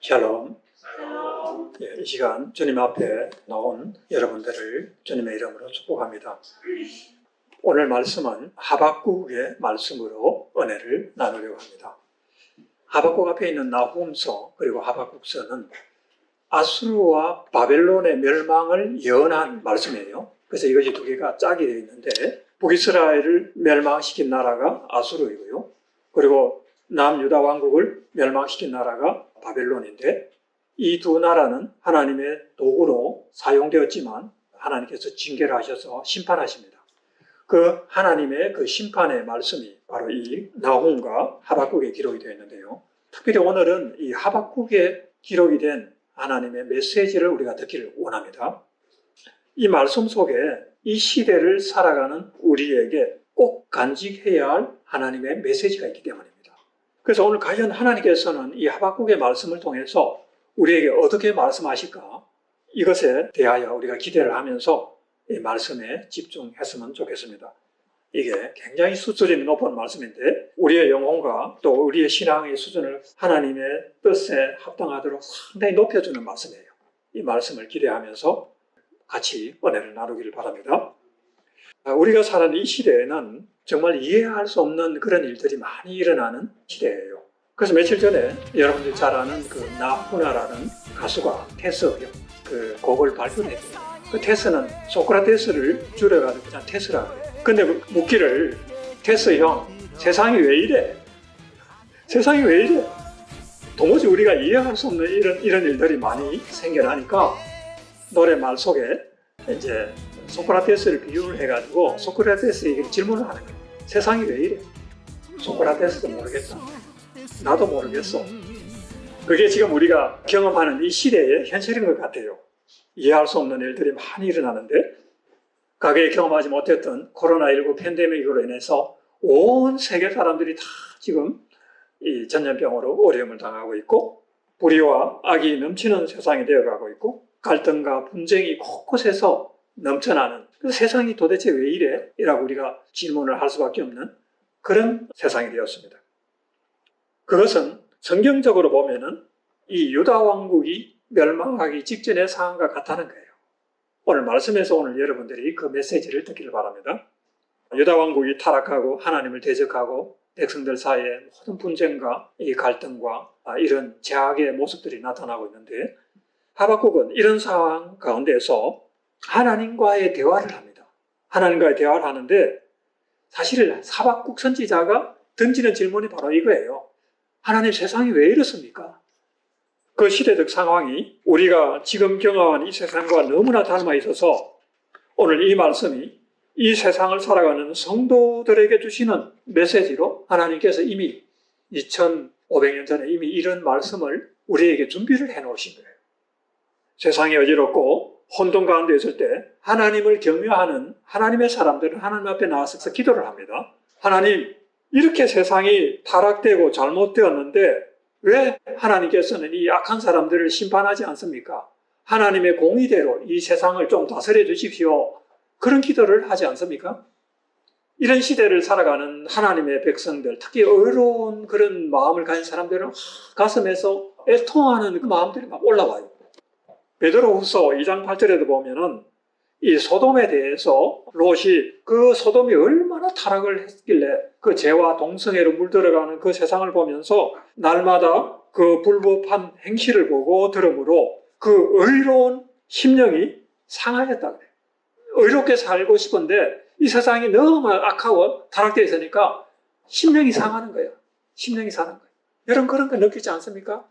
샬롬. 예, 이 시간 주님 앞에 나온 여러분들을 주님의 이름으로 축복합니다. 오늘 말씀은 하박국의 말씀으로 은혜를 나누려고 합니다. 하박국 앞에 있는 나훔서 그리고 하박국서는 아수르와 바벨론의 멸망을 예언한 말씀이에요. 그래서 이것이 두 개가 짝이 되어 있는데 북이스라엘을 멸망시킨 나라가 아수르이고요. 그리고 남유다 왕국을 멸망시킨 나라가 바벨론인데 이 두 나라는 하나님의 도구로 사용되었지만 하나님께서 징계를 하셔서 심판하십니다. 그 하나님의 그 심판의 말씀이 바로 이 나홈과 하박국에 기록이 되어 있는데요. 특별히 오늘은 이 하박국에 기록이 된 하나님의 메시지를 우리가 듣기를 원합니다. 이 말씀 속에 이 시대를 살아가는 우리에게 꼭 간직해야 할 하나님의 메시지가 있기 때문입니다. 그래서 오늘 과연 하나님께서는 이 하박국의 말씀을 통해서 우리에게 어떻게 말씀하실까? 이것에 대하여 우리가 기대를 하면서 이 말씀에 집중했으면 좋겠습니다. 이게 굉장히 수준이 높은 말씀인데 우리의 영혼과 또 우리의 신앙의 수준을 하나님의 뜻에 합당하도록 상당히 높여주는 말씀이에요. 이 말씀을 기대하면서 같이 은혜를 나누기를 바랍니다. 아, 우리가 사는 이 시대에는 정말 이해할 수 없는 그런 일들이 많이 일어나는 시대예요. 그래서 며칠 전에 여러분들 잘 아는 그 나후나라는 가수가 테스요. 그 곡을 발표했대요. 그 테스는 소크라테스를 줄여가지고 그냥 테스라 그래요. 근데 묻기를 테스 형 세상이 왜 이래? 세상이 왜 이래? 도무지 우리가 이해할 수 없는 이런 이런 일들이 많이 생겨나니까 노래 말 속에 이제 소크라테스를 비유를 해가지고 소크라테스에게 질문을 하는 거예요. 세상이 왜 이래? 소크라테스도 모르겠다. 나도 모르겠어. 그게 지금 우리가 경험하는 이 시대의 현실인 것 같아요. 이해할 수 없는 일들이 많이 일어나는데 가게에 경험하지 못했던 코로나19 팬데믹으로 인해서 온 세계 사람들이 다 지금 이 전염병으로 어려움을 당하고 있고 불의와 악이 넘치는 세상이 되어가고 있고 갈등과 분쟁이 곳곳에서 넘쳐나는 그 세상이 도대체 왜 이래? 이라고 우리가 질문을 할 수밖에 없는 그런 세상이 되었습니다. 그것은 성경적으로 보면은 이 유다 왕국이 멸망하기 직전의 상황과 같다는 거예요. 오늘 말씀에서 오늘 여러분들이 그 메시지를 듣기를 바랍니다. 유다 왕국이 타락하고 하나님을 대적하고 백성들 사이에 모든 분쟁과 이 갈등과 이런 제약의 모습들이 나타나고 있는데 하박국은 이런 상황 가운데서 하나님과의 대화를 합니다. 하나님과의 대화를 하는데 사실 하박국 선지자가 던지는 질문이 바로 이거예요. 하나님 세상이 왜 이렇습니까? 그 시대적 상황이 우리가 지금 경험한 이 세상과 너무나 닮아 있어서 오늘 이 말씀이 이 세상을 살아가는 성도들에게 주시는 메시지로 하나님께서 이미 2500년 전에 이미 이런 말씀을 우리에게 준비를 해 놓으신 거예요. 세상이 어지럽고 혼돈 가운데 있을 때 하나님을 경외하는 하나님의 사람들은 하나님 앞에 나와서 기도를 합니다. 하나님, 이렇게 세상이 타락되고 잘못되었는데 왜 하나님께서는 이 악한 사람들을 심판하지 않습니까? 하나님의 공의대로 이 세상을 좀 다스려 주십시오. 그런 기도를 하지 않습니까? 이런 시대를 살아가는 하나님의 백성들, 특히 어려운 그런 마음을 가진 사람들은 가슴에서 애통하는 그 마음들이 막 올라와요. 베드로후서 2장 8절에도 보면은 이 소돔에 대해서 롯이 그 소돔이 얼마나 타락을 했길래 그 죄와 동성애로 물들어가는 그 세상을 보면서 날마다 그 불법한 행실을 보고 들으므로 그 의로운 심령이 상하였다 그래요. 의롭게 살고 싶은데 이 세상이 너무 악하고 타락되어 있으니까 심령이 상하는 거예요. 심령이 사는 거예요. 여러분 그런 거 느끼지 않습니까?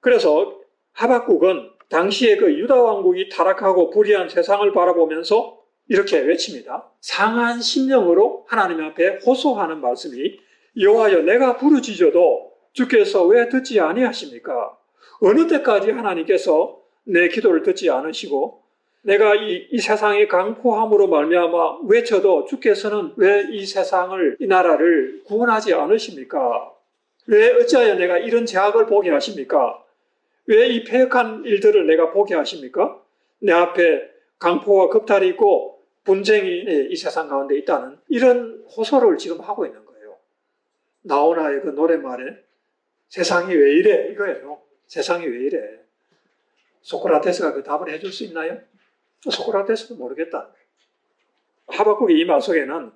그래서 하박국은 당시에 그 유다 왕국이 타락하고 불의한 세상을 바라보면서 이렇게 외칩니다. 상한 심령으로 하나님 앞에 호소하는 말씀이 여호와여 내가 부르짖어도 주께서 왜 듣지 아니하십니까? 어느 때까지 하나님께서 내 기도를 듣지 않으시고 내가 이, 이 세상의 강포함으로 말미암아 외쳐도 주께서는 왜 이 세상을 이 나라를 구원하지 않으십니까? 왜 어찌하여 내가 이런 제약을 보게 하십니까? 왜 이 폐역한 일들을 내가 보게 하십니까? 내 앞에 강포와 겁탈이 있고 분쟁이 이 세상 가운데 있다는 이런 호소를 지금 하고 있는 거예요. 나오나의 그 노래말에 세상이 왜 이래? 이거예요. 세상이 왜 이래? 소크라테스가 그 답을 해줄 수 있나요? 소크라테스도 모르겠다. 하박국의 이 말 속에는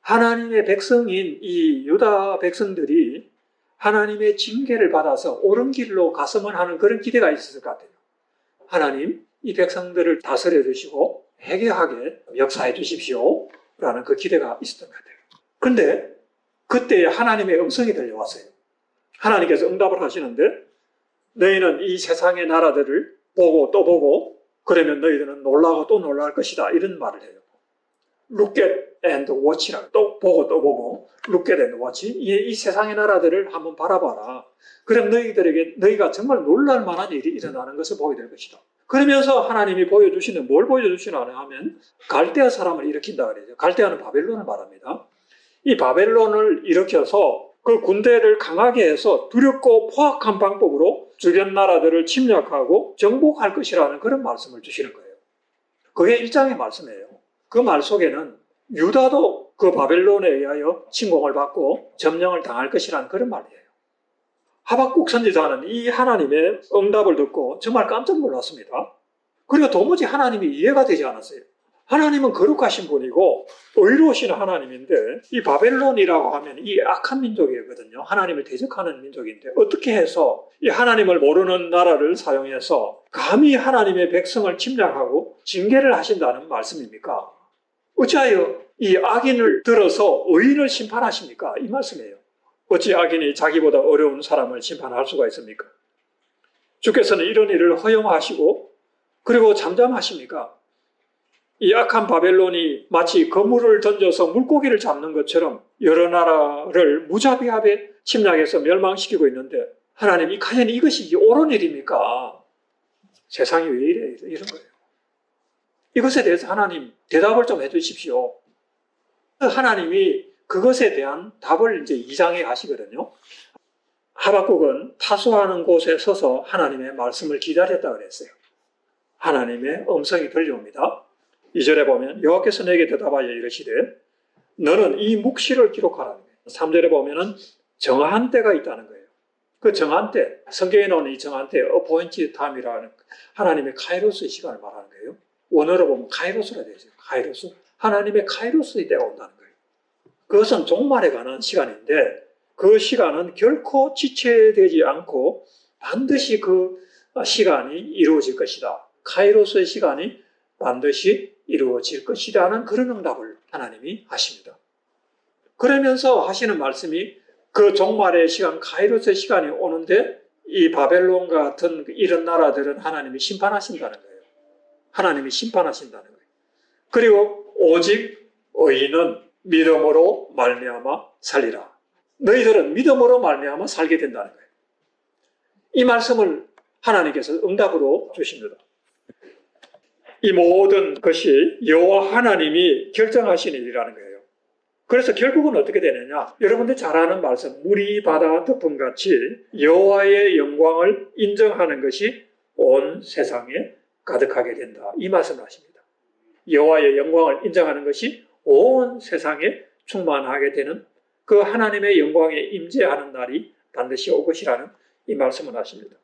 하나님의 백성인 이 유다 백성들이 하나님의 징계를 받아서 옳은 길로 갔으면 하는 그런 기대가 있었을 것 같아요. 하나님, 이 백성들을 다스려 주시고 해결하게 역사해 주십시오. 라는 그 기대가 있었던 것 같아요. 그런데 그때 하나님의 음성이 들려왔어요. 하나님께서 응답을 하시는데 너희는 이 세상의 나라들을 보고 또 보고 그러면 너희들은 놀라고 또 놀랄 것이다. 이런 말을 해요. Look at and watch라고 또 보고 또 보고 Look at and watch 이, 이 세상의 나라들을 한번 바라봐라. 그럼 너희들에게 너희가 정말 놀랄 만한 일이 일어나는 것을 보게 될 것이다. 그러면서 하나님이 보여주시는 뭘 보여주시나 하면 갈대아 사람을 일으킨다 그래요. 갈대아는 바벨론을 말합니다. 이 바벨론을 일으켜서 그 군대를 강하게 해서 두렵고 포악한 방법으로 주변 나라들을 침략하고 정복할 것이라는 그런 말씀을 주시는 거예요. 그게 일장의 말씀이에요. 그 말 속에는 유다도 그 바벨론에 의하여 침공을 받고 점령을 당할 것이라는 그런 말이에요. 하박국 선지자는 이 하나님의 응답을 듣고 정말 깜짝 놀랐습니다. 그리고 도무지 하나님이 이해가 되지 않았어요. 하나님은 거룩하신 분이고 의로우신 하나님인데 이 바벨론이라고 하면 이 악한 민족이거든요. 하나님을 대적하는 민족인데 어떻게 해서 이 하나님을 모르는 나라를 사용해서 감히 하나님의 백성을 침략하고 징계를 하신다는 말씀입니까? 어찌하여 이 악인을 들어서 의인을 심판하십니까? 이 말씀이에요. 어찌 악인이 자기보다 어려운 사람을 심판할 수가 있습니까? 주께서는 이런 일을 허용하시고 그리고 잠잠하십니까? 이 악한 바벨론이 마치 거물을 던져서 물고기를 잡는 것처럼 여러 나라를 무자비하게 침략해서 멸망시키고 있는데 하나님 이 과연 이것이 옳은 일입니까? 세상이 왜 이래? 이런 거예요. 이것에 대해서 하나님 대답을 좀 해주십시오. 하나님이 그것에 대한 답을 이제 이장해 가시거든요. 하박국은 타수하는 곳에 서서 하나님의 말씀을 기다렸다 그랬어요. 하나님의 음성이 들려옵니다. 2절에 보면 여호와께서 내게 대답하여 이르시되 너는 이 묵시를 기록하라는 거예요. 3절에 보면은 정한 때가 있다는 거예요. 그 정한 때, 성경에 나오는 이 정한 때, 어포인트 타임이라는 하나님의 카이로스의 시간을 말하는 거예요. 원어로 보면 카이로스라 되어 있어요. 카이로스. 하나님의 카이로스의 때가 온다는 거예요. 그것은 종말에 관한 시간인데 그 시간은 결코 지체되지 않고 반드시 그 시간이 이루어질 것이다. 카이로스의 시간이 반드시 이루어질 것이라는 그런 응답을 하나님이 하십니다. 그러면서 하시는 말씀이 그 종말의 시간, 카이로스의 시간이 오는데 이 바벨론 같은 이런 나라들은 하나님이 심판하신다는 거예요. 하나님이 심판하신다는 거예요. 그리고 오직 의인은 믿음으로 말미암아 살리라. 너희들은 믿음으로 말미암아 살게 된다는 거예요. 이 말씀을 하나님께서 응답으로 주십니다. 이 모든 것이 여호와 하나님이 결정하신 일이라는 거예요. 그래서 결국은 어떻게 되느냐? 여러분들 잘 아는 말씀, 물이 바다 덮음 같이 여호와의 영광을 인정하는 것이 온 세상에 가득하게 된다. 이 말씀을 하십니다. 여호와의 영광을 인정하는 것이 온 세상에 충만하게 되는 그 하나님의 영광에 임재하는 날이 반드시 올 것이라는 이 말씀을 하십니다.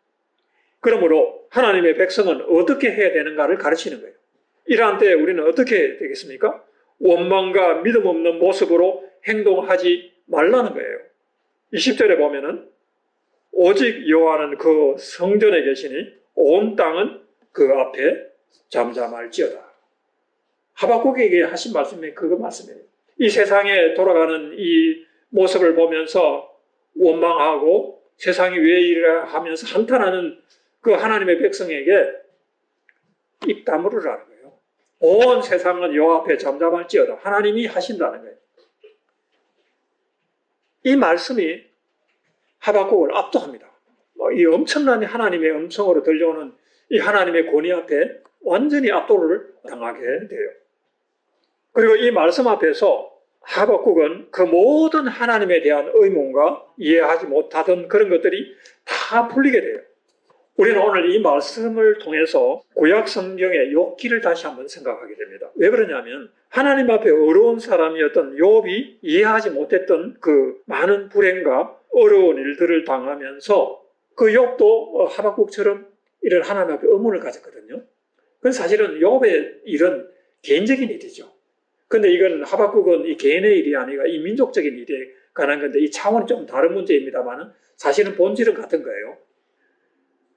그러므로 하나님의 백성은 어떻게 해야 되는가를 가르치는 거예요. 이러한 때에 우리는 어떻게 되겠습니까? 원망과 믿음 없는 모습으로 행동하지 말라는 거예요. 20절에 보면은 오직 여호와는 그 성전에 계시니 온 땅은 그 앞에 잠잠할지어다. 하박국에게 하신 말씀이 그거 말씀이에요. 이 세상에 돌아가는 이 모습을 보면서 원망하고 세상이 왜 이래 하면서 한탄하는 그 하나님의 백성에게 입 다물으라는 거예요. 온 세상은 여호와 앞에 잠잠할지어다. 하나님이 하신다는 거예요. 이 말씀이 하박국을 압도합니다. 뭐이 엄청난 하나님의 음성으로 들려오는 이 하나님의 권위 앞에 완전히 압도를 당하게 돼요. 그리고 이 말씀 앞에서 하박국은 그 모든 하나님에 대한 의문과 이해하지 못하던 그런 것들이 다 풀리게 돼요. 우리는 오늘 이 말씀을 통해서 구약 성경의 욥기를 다시 한번 생각하게 됩니다. 왜 그러냐면 하나님 앞에 어려운 사람이었던 욥이 이해하지 못했던 그 많은 불행과 어려운 일들을 당하면서 그 욥도 어, 하박국처럼 이런 하나님 앞에 의문을 가졌거든요. 그건 사실은 욥의 일은 개인적인 일이죠. 근데 이건 하박국은 이 개인의 일이 아니라 이 민족적인 일에 관한 건데 이 차원이 좀 다른 문제입니다만은 사실은 본질은 같은 거예요.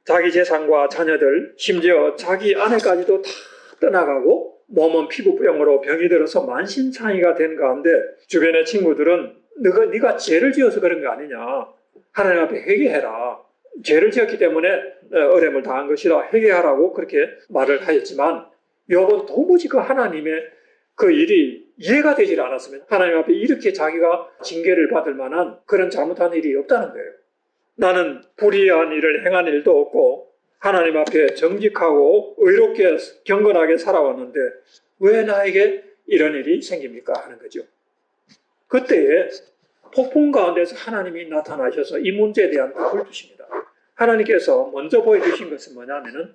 자기 재산과 자녀들, 심지어 자기 아내까지도 다 떠나가고 몸은 피부병으로 병이 들어서 만신창이가 된 가운데 주변의 친구들은 너가 네가 죄를 지어서 그런 거 아니냐 하나님 앞에 회개해라 죄를 지었기 때문에 어, 어려움을 당한 것이다 회개하라고 그렇게 말을 하였지만 욥은 도무지 그 하나님의 그 일이 이해가 되질 않았으면 하나님 앞에 이렇게 자기가 징계를 받을 만한 그런 잘못한 일이 없다는 거예요. 나는 불의한 일을 행한 일도 없고 하나님 앞에 정직하고 의롭게 경건하게 살아왔는데 왜 나에게 이런 일이 생깁니까 하는 거죠. 그때에 폭풍 가운데서 하나님이 나타나셔서 이 문제에 대한 답을 주십니다. 하나님께서 먼저 보여주신 것은 뭐냐면은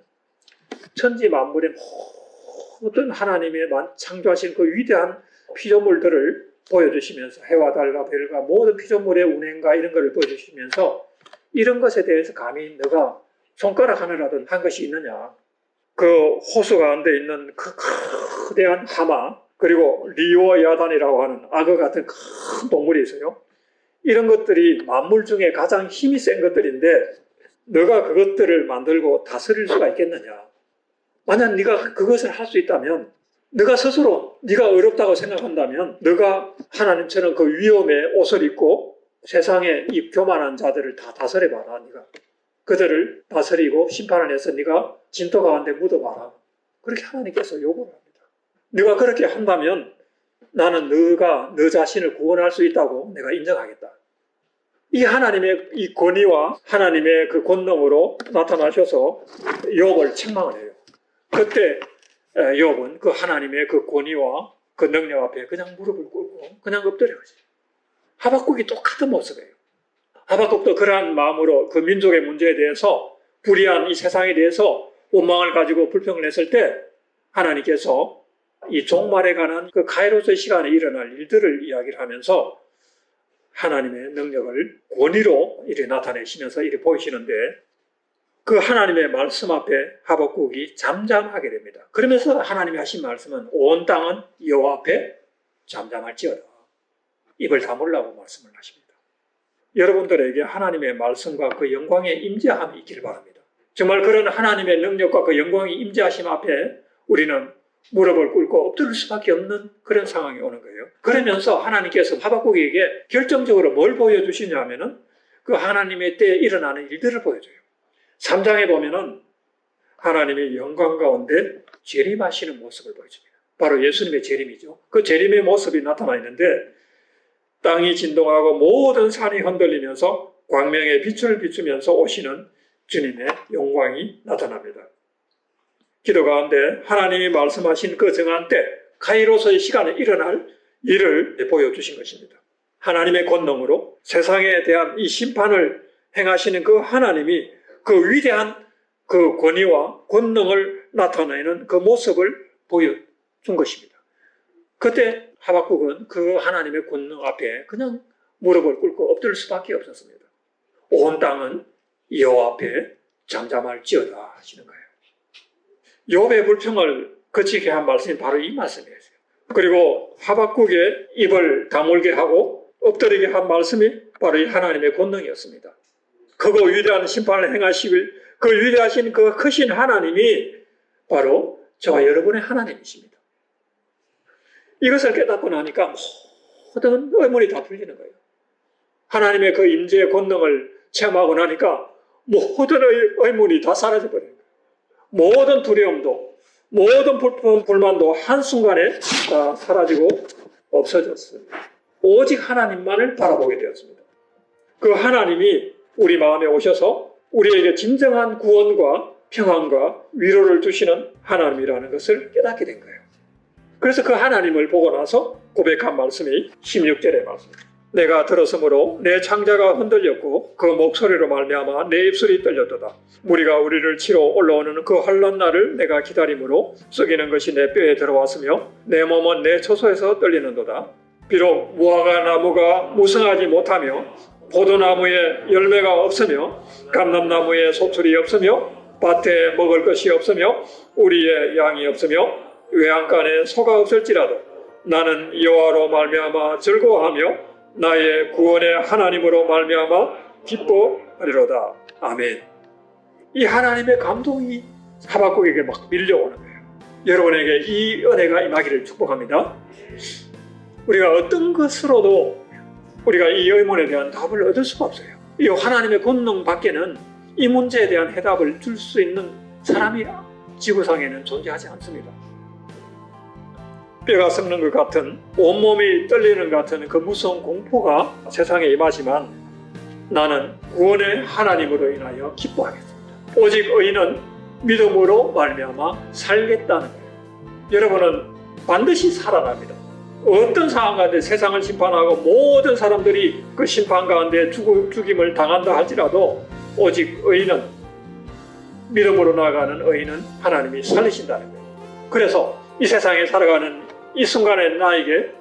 천지 만물의 모든 하나님의 만- 창조하신 그 위대한 피조물들을 보여주시면서 해와 달과 별과 모든 피조물의 운행과 이런 것을 보여주시면서 이런 것에 대해서 감히 너가 손가락 하나라도 한 것이 있느냐. 그 호수 가운데 있는 그 거대한 하마, 그리고 리오 야단이라고 하는 악어 같은 큰 동물이 있어요. 이런 것들이 만물 중에 가장 힘이 센 것들인데 너가 그것들을 만들고 다스릴 수가 있겠느냐. 만약 네가 그것을 할 수 있다면 네가 스스로 네가 어렵다고 생각한다면 네가 하나님처럼 그 위험의 옷을 입고 세상에 이 교만한 자들을 다 다스려 봐라 네가. 그들을 다스리고 심판을 해서 네가 진토 가운데 묻어 봐라. 그렇게 하나님께서 요구를 합니다. 네가 그렇게 한다면 나는 네가 너 자신을 구원할 수 있다고 내가 인정하겠다 이 하나님의 이 권위와 하나님의 그 권능으로 나타나셔서 욥을 책망을 해요 그때 에, 욥은 그 하나님의 그 권위와 그 능력 앞에 그냥 무릎을 꿇고 그냥 엎드려요. 하박국이 똑같은 모습이에요. 하박국도 그러한 마음으로 그 민족의 문제에 대해서 불의한 이 세상에 대해서 원망을 가지고 불평을 했을 때 하나님께서 이 종말에 관한 그 카이로스 시간에 일어날 일들을 이야기를 하면서 하나님의 능력을 권위로 이렇게 나타내시면서 이렇게 보이시는데 그 하나님의 말씀 앞에 하박국이 잠잠하게 됩니다. 그러면서 하나님이 하신 말씀은 온 땅은 여호와 앞에 잠잠할지어다. 입을 다물라고 말씀을 하십니다. 여러분들에게 하나님의 말씀과 그 영광의 임재함이 있기를 바랍니다. 정말 그런 하나님의 능력과 그 영광의 임재하심 앞에 우리는 무릎을 꿇고 엎드릴 수밖에 없는 그런 상황이 오는 거예요. 그러면서 하나님께서 하박국에게 결정적으로 뭘 보여주시냐면은 그 하나님의 때에 일어나는 일들을 보여줘요. 3장에 보면은 하나님의 영광 가운데 재림하시는 모습을 보여줍니다. 바로 예수님의 재림이죠. 그 재림의 모습이 나타나 있는데 땅이 진동하고 모든 산이 흔들리면서 광명의 빛을 비추면서 오시는 주님의 영광이 나타납니다. 기도 가운데 하나님이 말씀하신 그 정한 때 카이로서의 시간에 일어날 일을 보여주신 것입니다. 하나님의 권능으로 세상에 대한 이 심판을 행하시는 그 하나님이 그 위대한 그 권위와 권능을 나타내는 그 모습을 보여준 것입니다. 그때 하박국은 그 하나님의 권능 앞에 그냥 무릎을 꿇고 엎드릴 수밖에 없었습니다. 온 땅은 여호와 앞에 잠잠할지어다 하시는 거예요. 욥의 불평을 거치게 한 말씀이 바로 이 말씀이에요. 그리고 하박국의 입을 다물게 하고 엎드리게 한 말씀이 바로 이 하나님의 권능이었습니다. 그거 위대한 심판을 행하시길 그 위대하신 그 크신 하나님이 바로 저와 여러분의 하나님이십니다. 이것을 깨닫고 나니까 모든 의문이 다 풀리는 거예요. 하나님의 그 임재의 권능을 체험하고 나니까 모든 의- 의문이 다 사라져 버려요. 모든 두려움도 모든 불- 불만도 한순간에 다 사라지고 없어졌어요. 오직 하나님만을 바라보게 되었습니다. 그 하나님이 우리 마음에 오셔서 우리에게 진정한 구원과 평안과 위로를 주시는 하나님이라는 것을 깨닫게 된 거예요. 그래서 그 하나님을 보고 나서 고백한 말씀이 16절의 말씀입니다. 내가 들었으므로 내 창자가 흔들렸고 그 목소리로 말미암아 내 입술이 떨렸도다. 무리가 우리를 치러 올라오는 그 환란 날을 내가 기다림으로 썩이는 것이 내 뼈에 들어왔으며 내 몸은 내 처소에서 떨리는도다. 비록 무화과 나무가 무성하지 못하며 포도나무에 열매가 없으며 감람나무에 소출이 없으며 밭에 먹을 것이 없으며 우리의 양이 없으며 외양간에 소가 없을지라도 나는 여호와로 말미암아 즐거워하며 나의 구원의 하나님으로 말미암아 기뻐하리로다. 아멘. 이 하나님의 감동이 하박국에게 막 밀려오는 거예요. 여러분에게 이 은혜가 임하기를 축복합니다. 우리가 어떤 것으로도 우리가 이 의문에 대한 답을 얻을 수가 없어요. 이 하나님의 권능 밖에는 이 문제에 대한 해답을 줄 수 있는 사람이 지구상에는 존재하지 않습니다. 뼈가 썩는 것 같은 온몸이 떨리는 것 같은 그 무서운 공포가 세상에 임하지만 나는 구원의 하나님으로 인하여 기뻐하겠습니다. 오직 의인은 믿음으로 말미암아 살겠다는 거예요. 여러분은 반드시 살아납니다. 어떤 상황 가운데 세상을 심판하고 모든 사람들이 그 심판 가운데 죽, 죽임을 당한다 할지라도 오직 의인은 믿음으로 나아가는 의인은 하나님이 살리신다는 거예요. 그래서 이 세상에 살아가는 이 순간에 나에게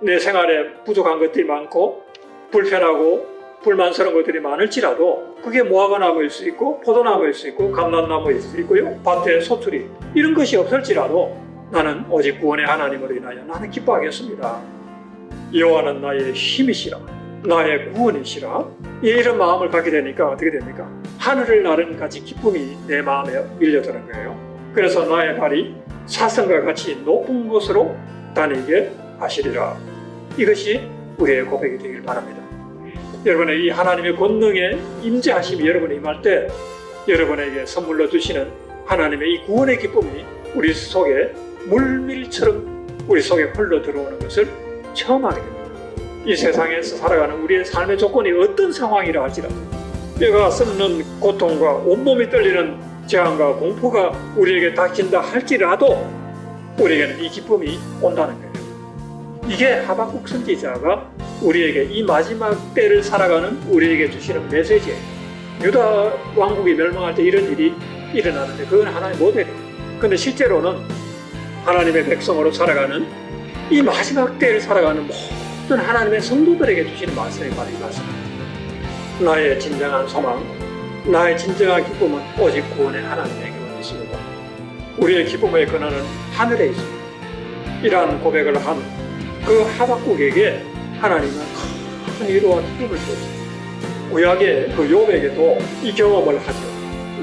내 생활에 부족한 것들이 많고 불편하고 불만스러운 것들이 많을지라도 그게 무화과나무일 수 있고 포도나무일 수 있고 감람나무일 수 있고요 밭에 소출이 이런 것이 없을지라도 나는 오직 구원의 하나님으로 인하여 나는 기뻐하겠습니다. 여호와는 나의 힘이시라 나의 구원이시라 이런 마음을 갖게 되니까 어떻게 됩니까? 하늘을 나른 같이 기쁨이 내 마음에 밀려드는 거예요. 그래서 나의 발이 사슴과 같이 높은 곳으로 다니게 하시리라. 이것이 우리의 고백이 되길 바랍니다. 여러분의 이 하나님의 권능에 임재하심이 여러분에 임할 때 여러분에게 선물로 주시는 하나님의 이 구원의 기쁨이 우리 속에 물밀처럼 우리 속에 흘러 들어오는 것을 처음 하게 됩니다. 이 세상에서 살아가는 우리의 삶의 조건이 어떤 상황이라 할지라도 뼈가 썩는 고통과 온몸이 떨리는 재앙과 공포가 우리에게 닥친다 할지라도 우리에게는 이 기쁨이 온다는 거예요. 이게 하박국 선지자가 우리에게 이 마지막 때를 살아가는 우리에게 주시는 메시지예요. 유다 왕국이 멸망할 때 이런 일이 일어나는데 그건 하나의 모델이에요. 근데 실제로는 하나님의 백성으로 살아가는 이 마지막 때를 살아가는 모든 하나님의 성도들에게 주시는 말씀이 바로 이 말씀입니다. 나의 진정한 소망, 나의 진정한 기쁨은 오직 구원의 하나님에게만 있습니다. 우리의 기쁨의 근원은 하늘에 있습니다. 이러한 고백을 한 그 하박국에게 하나님은 큰 위로와 기쁨을 주었습니다. 구약의 그 욥에게도 이 경험을 하죠.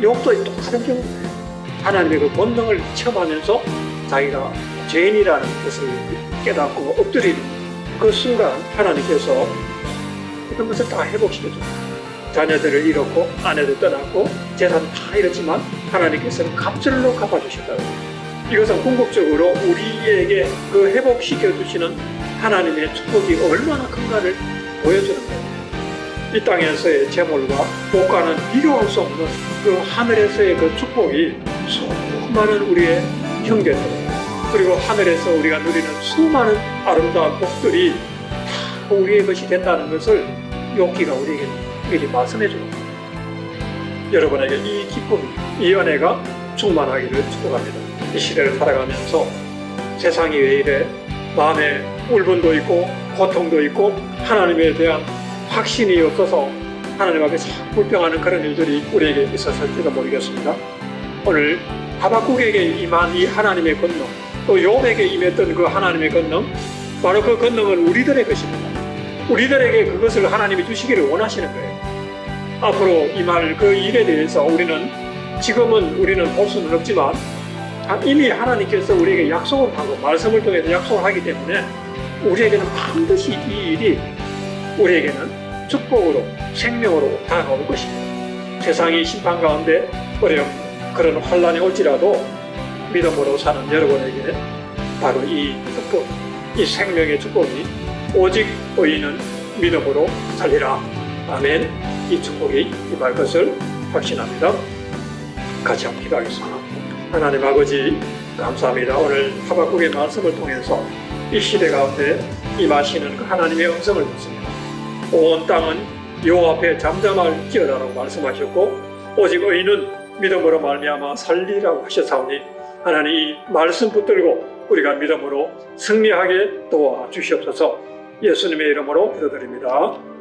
욥도 똑같은 경험이에요. 하나님의 그 본능을 체험하면서 자기가 죄인이라는 것을 깨닫고 엎드리는 그 순간 하나님께서 그런 것을 다 회복시켜줍니다. 자녀들을 잃었고 아내도 떠났고 재산 다 잃었지만 하나님께서는 갑절로 갚아주신다고 이것은 궁극적으로 우리에게 그 회복시켜 주시는 하나님의 축복이 얼마나 큰가를 보여주는 거예요. 이 땅에서의 재물과 복과는 비교할 수 없는 그 하늘에서의 그 축복이 수많은 우리의 형제들 그리고 하늘에서 우리가 누리는 수많은 아름다운 복들이 다 우리의 것이 된다는 것을 욕기가 우리에게 미리 말씀해 줍니다. 여러분에게 이 기쁨이, 이 은혜가 충만하기를 축복합니다. 이 시대를 살아가면서 세상이 왜 이래 마음에 울분도 있고 고통도 있고 하나님에 대한 확신이 없어서 하나님 앞에 참 불평하는 그런 일들이 우리에게 있었을지도 모르겠습니다. 오늘 하박국에게 임한 이 하나님의 권능 또 욥에게 임했던 그 하나님의 권능 바로 그 권능은 우리들의 것입니다. 우리들에게 그것을 하나님이 주시기를 원하시는 거예요. 앞으로 임할 그 일에 대해서 우리는 지금은 우리는 볼 수는 없지만 이미 하나님께서 우리에게 약속을 하고 말씀을 통해서 약속을 하기 때문에 우리에게는 반드시 이 일이 우리에게는 축복으로 생명으로 다가올 것입니다. 세상이 심판 가운데 어려움 그런 환란이 올지라도 믿음으로 사는 여러분에게 바로 이 축복, 이 생명의 축복이 오직 의인은 믿음으로 살리라. 아멘. 이 축복이 임할 것을 확신합니다. 같이 한번 기도하겠습니다. 하나님 아버지 감사합니다. 오늘 하박국의 말씀을 통해서 이 시대 가운데 임하시는 그 하나님의 음성을 듣습니다. 온 땅은 여호와 앞에 잠잠할지어다라고 말씀하셨고 오직 의인은 믿음으로 말미암아 살리라고 하셨사오니 하나님 이 말씀 붙들고 우리가 믿음으로 승리하게 도와 주시옵소서 예수님의 이름으로 기도드립니다.